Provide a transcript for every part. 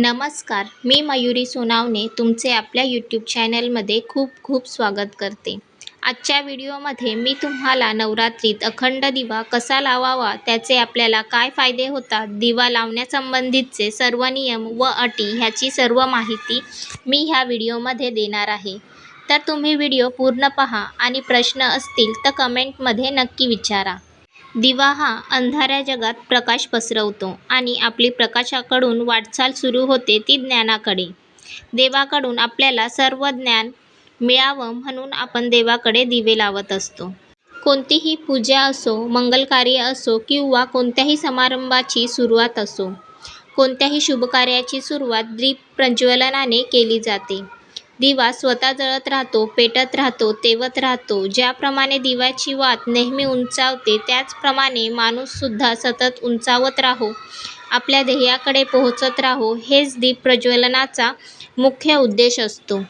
नमस्कार मी मयुरी सोनावणे तुमचे आपल्या यूट्यूब चॅनलमध्ये खूप खूप स्वागत करते. आजच्या व्हिडिओमध्ये मी तुम्हाला नवरात्रीत अखंड दिवा कसा लावावा त्याचे आपल्याला काय फायदे होतात दिवा लावण्यासंबंधीचे सर्व नियम व अटी ह्याची सर्व माहिती मी ह्या व्हिडिओमध्ये देणार आहे. तर तुम्ही व्हिडिओ पूर्ण पहा आणि प्रश्न असतील तर कमेंटमध्ये नक्की विचारा. दिवा हा अंधाऱ्या जगात प्रकाश पसरवतो आणि आपली प्रकाशाकडून वाटचाल सुरू होते ती ज्ञानाकडे. देवाकडून आपल्याला सर्व ज्ञान मिळावं म्हणून आपण देवाकडे दिवे लावत असतो. कोणतीही पूजा असो मंगलकार्य असो किंवा कोणत्याही समारंभाची सुरुवात असो कोणत्याही शुभकार्याची सुरुवात दीप प्रज्वलनाने केली जाते. दिवा स्वतः जळत राहतो पेटत राहतो तेवत राहतो. ज्याप्रमाणे दिव्याची वात नेहमी उंचावते त्याचप्रमाणे माणूससुद्धा सतत उंचावत राहो. आपल्या ध्येयाकडे पोहोचत राहो हेच दीप प्रज्वलनाचा मुख्य उद्देश असतो.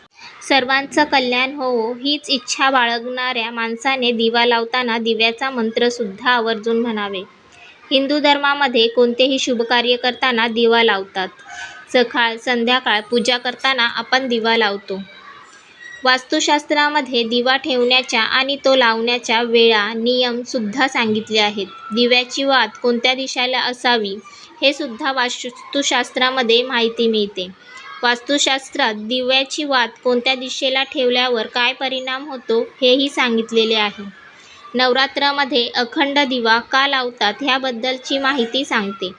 सर्वांचं कल्याण होवो हीच इच्छा बाळगणाऱ्या माणसाने दिवा लावताना दिव्याचा मंत्रसुद्धा आवर्जून म्हणावे. हिंदू धर्मामध्ये कोणतेही शुभकार्य करताना दिवा लावतात. सकाळ संध्याकाळ पूजा करताना आपण दिवा लावतो. वास्तुशास्त्रामध्ये दिवा ठेवण्याच्या आणि तो लावण्याच्या वेळा नियमसुद्धा सांगितले आहेत. दिव्याची वात कोणत्या दिशेला असावी हे सुद्धा वास्तुशास्त्रामध्ये माहिती मिळते. वास्तुशास्त्रात दिव्याची वात कोणत्या दिशेला ठेवल्यावर काय परिणाम होतो हेही सांगितलेले आहे. नवरात्रामध्ये अखंड दिवा का लावतात ह्याबद्दलची माहिती सांगते.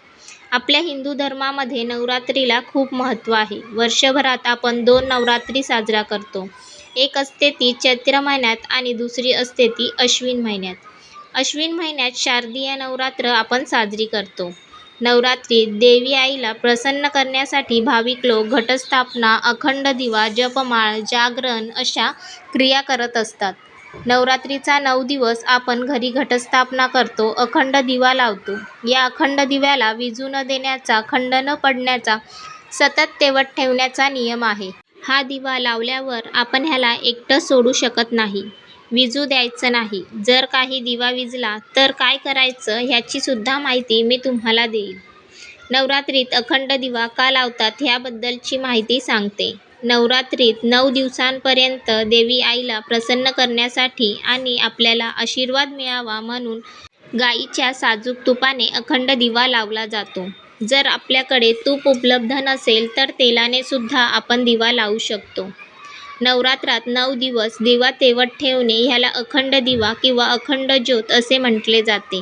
आपल्या हिंदू धर्मामध्ये नवरात्रीला खूप महत्त्व आहे. वर्षभरात आपण दोन नवरात्री साजरा करतो. एक असते ती चैत्र महिन्यात आणि दुसरी असते ती अश्विन महिन्यात. अश्विन महिन्यात शारदीय नवरात्र आपण साजरी करतो. नवरात्रीत देवी आईला प्रसन्न करण्यासाठी भाविक लोक घटस्थापना अखंड दिवा जपमाळ जागरण अशा क्रिया करत असतात. नवरात्रीचा नऊ दिवस आपण घरी घटस्थापना करतो अखंड दिवा लावतो. या अखंड दिव्याला विझू न देण्याचा खंड न पडण्याचा सतत तेवत ठेवण्याचा नियम आहे. हा दिवा लावल्यावर आपण ह्याला एकटं सोडू शकत नाही. विझू द्यायचं नाही. जर काही दिवा विझला तर काय करायचं ह्याचीसुद्धा माहिती मी तुम्हाला देईल नवरात्रीत अखंड दिवा का लावतात ह्याबद्दलची माहिती सांगते. नवरात्रीत नऊ दिवसांपर्यंत देवी आईला प्रसन्न करण्यासाठी आणि आपल्याला आशीर्वाद मिळावा म्हणून गाईच्या साजूक तुपाने अखंड दिवा लावला जातो. जर आपल्याकडे तूप उपलब्ध नसेल तर तेलाने सुद्धा आपण दिवा लावू शकतो. नवरात्रात नऊ दिवस दिवा तेवत ठेवणे ह्याला अखंड दिवा किंवा अखंड ज्योत असे म्हटले जाते.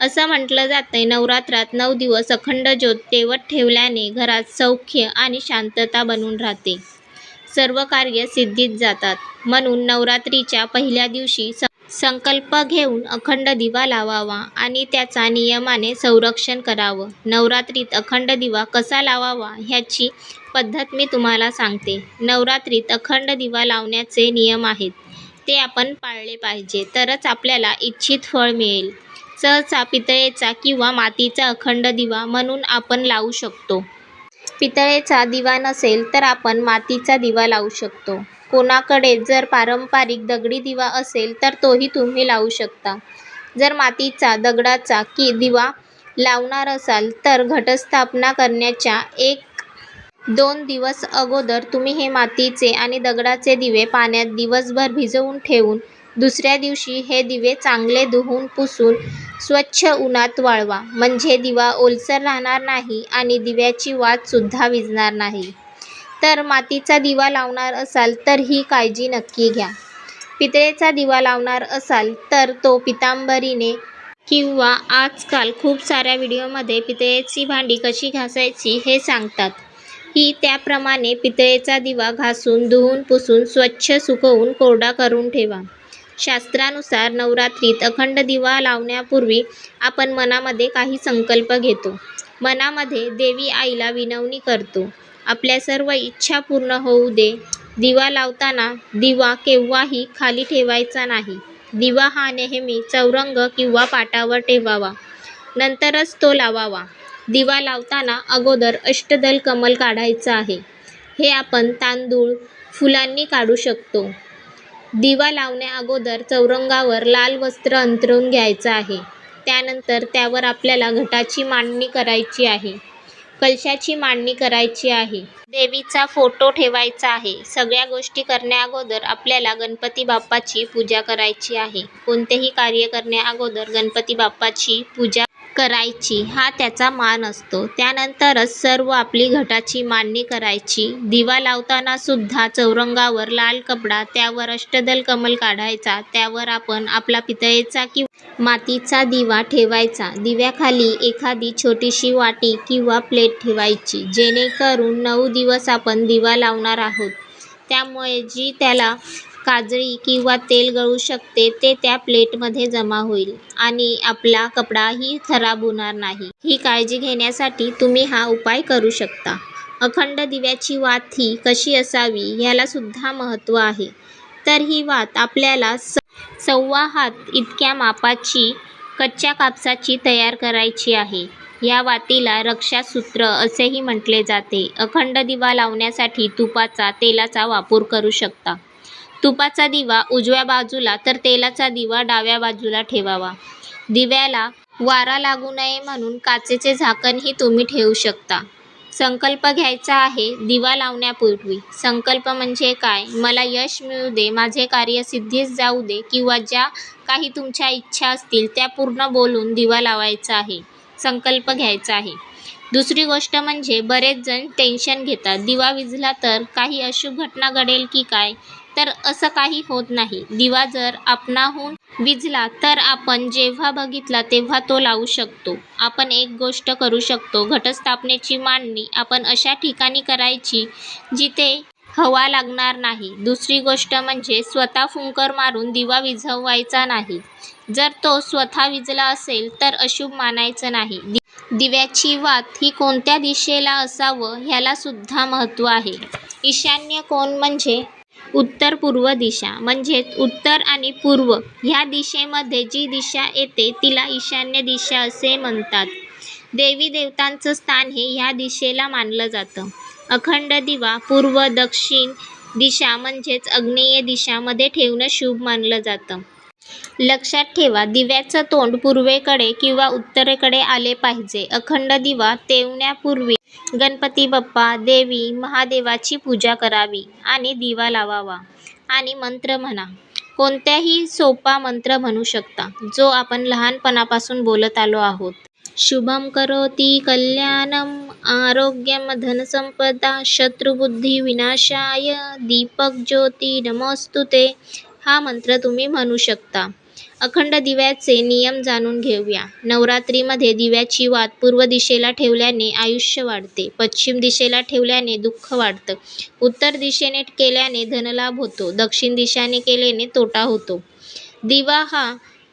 असं म्हटलं जातं नवरात्रात नऊ दिवस अखंड ज्योत तेवत ठेवल्याने घरात सौख्य आणि शांतता बनून राहते. सर्व कार्य सिद्धीत जातात. म्हणून नवरात्रीच्या पहिल्या दिवशी संकल्प घेऊन अखंड दिवा लावावा आणि त्याचा नियमाने संरक्षण करावं. नवरात्रीत अखंड दिवा कसा लावावा ह्याची पद्धत मी तुम्हाला सांगते. नवरात्रीत अखंड दिवा लावण्याचे नियम आहेत. ते आपण पाळले पाहिजे. तरच आपल्याला इच्छित फळ मिळेल. सहसा पितळेचा किंवा मातीचा अखंड दिवा म्हणून आपण लावू शकतो. पितळेचा दिवा नसेल तर आपण मातीचा दिवा लावू शकतो. कोणाकडे जर पारंपरिक दगडी दिवा असेल तर तोही तुम्ही लावू शकता. जर मातीचा दगडाचा की दिवा लावणार असाल तर घटस्थापना करण्याच्या एक दोन दिवस अगोदर तुम्ही हे मातीचे आणि दगडाचे दिवे पाण्यात दिवसभर भिजवून ठेवून दुसऱ्या दिवशी हे दिवे चांगले धुवून पुसून स्वच्छ उन्हात वाळवा. म्हणजे दिवा ओलसर राहणार नाही आणि दिव्याची वातसुद्धा विझणार नाही. तर मातीचा दिवा लावणार असाल तर ही काळजी नक्की घ्या. पितळेचा दिवा लावणार असाल तर तो पितांबरीने किंवा आजकाल खूप साऱ्या व्हिडिओमध्ये पितळेची भांडी कशी घासायची हे सांगतात. ही त्याप्रमाणे पितळेचा दिवा घासून धुवून पुसून स्वच्छ सुकवून कोरडा करून ठेवा. शास्त्रानुसार नवरात्रीत अखंड दिवा लावण्यापूर्वी आपण मनामध्ये काही संकल्प घेतो. मनामध्ये देवी आईला विनवणी करतो. आपल्या सर्व इच्छा पूर्ण होऊ दे. दिवा लावताना दिवा केव्हाही खाली ठेवायचा नाही. दिवा हा नेहमी चौरंग किंवा पाटावर ठेवावा. नंतरच तो लावावा. दिवा लावताना अगोदर अष्टदल कमल काढायचं आहे. हे आपण तांदूळ फुलांनी काढू शकतो. दिवा लावण्याअगोदर चौरंगावर लाल वस्त्र अंथरून घ्यायचं आहे. त्यानंतर त्यावर आपल्याला घटाची मांडणी करायची आहे. कलशाची मांडणी करायची आहे. देवीचा फोटो ठेवायचा आहे. सगळ्या गोष्टी करण्याअगोदर आपल्याला गणपती बाप्पाची पूजा करायची आहे. कोणतेही कार्य करण्याअगोदर गणपती बाप्पाची पूजा करायची हा त्याचा मान असतो. त्यानंतरच सर्व आपली घटाची मांडणी करायची. दिवा लावताना सुद्धा चौरंगावर लाल कपडा त्यावर अष्टदल कमल काढायचा त्यावर आपण आपला पितळेचा किंवा मातीचा दिवा ठेवायचा. दिव्याखाली एखादी छोटीशी वाटी किंवा प्लेट ठेवायची जेणेकरून नऊ दिवस आपण दिवा लावणार आहोत. त्यामुळे जी त्याला काजळी किंवा तेल गळू शकते ते त्या प्लेटमध्ये जमा होईल आणि आपला कपडाही खराब होणार नाही. ही काळजी घेण्यासाठी तुम्ही हा उपाय करू शकता. अखंड दिव्याची वात ही कशी असावी ह्याला सुद्धा महत्त्व आहे. तर ही वात आपल्याला स सव्वा हात इतक्या मापाची कच्च्या कापसाची तयार करायची आहे. या वातीला रक्षासूत्र असेही म्हटले जाते. अखंड दिवा लावण्यासाठी तुपाचा तेलाचा वापर करू शकता. तुपाचा दिवा उजव्या बाजूला तर तेलाचा दिवा डाव्या बाजूला ठेवावा. दिव्याला वारा लागू नये म्हणून काचेचे झाकणही तुम्ही ठेवू शकता. संकल्प घ्यायचा आहे दिवा लावण्यापूर्वी. संकल्प म्हणजे काय? मला यश मिळू दे माझे कार्य सिद्धीस जाऊ दे किंवा ज्या काही तुमच्या इच्छा असतील त्या पूर्ण बोलून दिवा लावायचा आहे. संकल्प घ्यायचा आहे. दुसरी गोष्ट म्हणजे बरेच जण टेन्शन घेतात. दिवा विझला तर काही अशुभ घटना घडेल की काय? तर असं काही होत नाही. दिवा जर आपणाहून विझला तर आपण जेव्हा बघितला तेव्हा तो लावू शकतो. आपण एक गोष्ट करू शकतो. घटस्थापनेची मांडणी आपण अशा ठिकाणी करायची जिथे हवा लागणार नाही. दुसरी गोष्ट म्हणजे स्वतः फुंकर मारून दिवा विझवायचा नाही. जर तो स्वतः विझला असेल तर अशुभ मानायचं नाही. दिव्याची वात ही कोणत्या दिशेला असावं ह्याला सुद्धा महत्त्व आहे. ईशान्य कोण म्हणजे उत्तर पूर्व दिशा म्हणजेच उत्तर आणि पूर्व. ह्या दिशेमध्ये जी दिशा येते तिला ईशान्य दिशा असे म्हणतात. देवी देवतांचं स्थान हे ह्या दिशेला मानलं जातं. अखंड दिवा पूर्व दक्षिण दिशा म्हणजेच आग्नेय दिशामध्ये ठेवणं शुभ मानलं जातं. लक्षात ठेवा दिव्याचं तोंड पूर्वेकडे किंवा उत्तरेकडे आले पाहिजे. अखंड दिवा तेवण्यापूर्वी गणपती बाप्पा देवी महादेवाची पूजा करावी आणि दिवा लावावा. आणि मंत्र म्हणा. कोणत्याही सोपा मंत्र म्हणू शकता जो आपण लहानपणापासून बोलत आलो आहोत. शुभम करोती कल्याणम आरोग्यम धनसंपदा शत्रुबुद्धी विनाशाय दीपक ज्योती नमोस्तुते हा मंत्र तुम्ही म्हणू शकता. अखंड दिव्याचे नियम जाणून घेऊया. नवरात्रीमध्ये दिव्याची वात पूर्व दिशेला ठेवल्याने आयुष्य वाढते. पश्चिम दिशेला ठेवल्याने दुःख वाढतं. उत्तर दिशेने केल्याने धनलाभ होतो. दक्षिण दिशेने केल्याने तोटा होतो. दिवा हा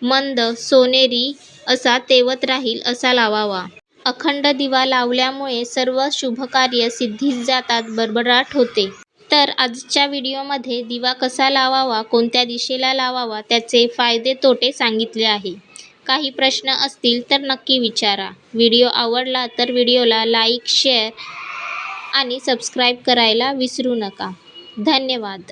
मंद सोनेरी असा तेवत राहील असा लावावा. अखंड दिवा लावल्यामुळे सर्व शुभकार्य सिद्धीस जातात भरभराट होते. तर आजच्या व्हिडिओमध्ये दिवा कसा लावावा कोणत्या दिशेला लावावा त्याचे फायदे तोटे सांगितले आहे. काही प्रश्न असतील तर नक्की विचारा. व्हिडिओ आवडला तर व्हिडिओला लाईक शेअर आणि सबस्क्राईब करायला विसरू नका. धन्यवाद.